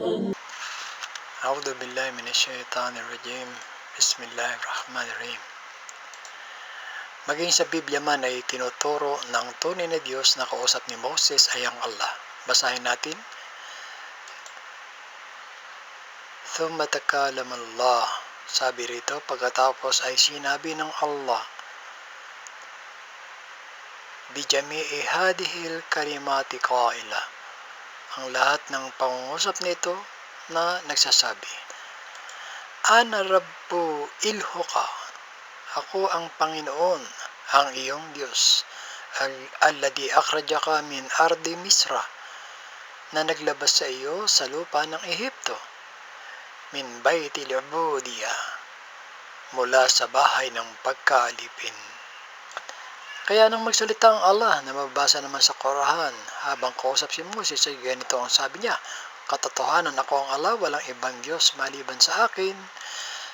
أعوذ بالله من الشaitan الرجيم Bismillahirrahmanirrahim Maging sa Biblia man ay tinuturo ng tunay na Diyos na kausap ni Moses ay ang Allah. Basahin natin. ثُمَّ تَكَالَمَ اللَّهِ Sabi rito, pagkatapos ay sinabi ng Allah, بِجَمِيعِ هَذِهِ الْكَلِمَاتِ قَائِلًا ang lahat ng pangungusap nito na nagsasabi, Ana Rabbu ilhuka. Ako ang Panginoon, ang iyong Diyos. Al- Alladhi akhrajaka min ardi Misra na naglabas sa iyo sa lupa ng Ehipto min baytil ubudiya mula sa bahay ng pagkaalipin. Kaya nang magsalita ang Allah na mababasa naman sa Quran habang kausap si Moses ay ganito ang sabi niya, Katotohanan ako ang Allah, walang ibang Diyos maliban sa akin.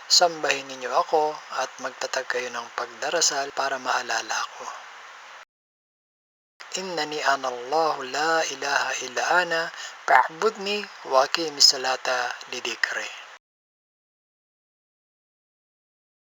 Sambahin ninyo ako at magtatag kayo ng pagdarasal para maalala ako. Innani ana Allahu la ilaha illa ana fa'budni wa aqimi salata lidikri.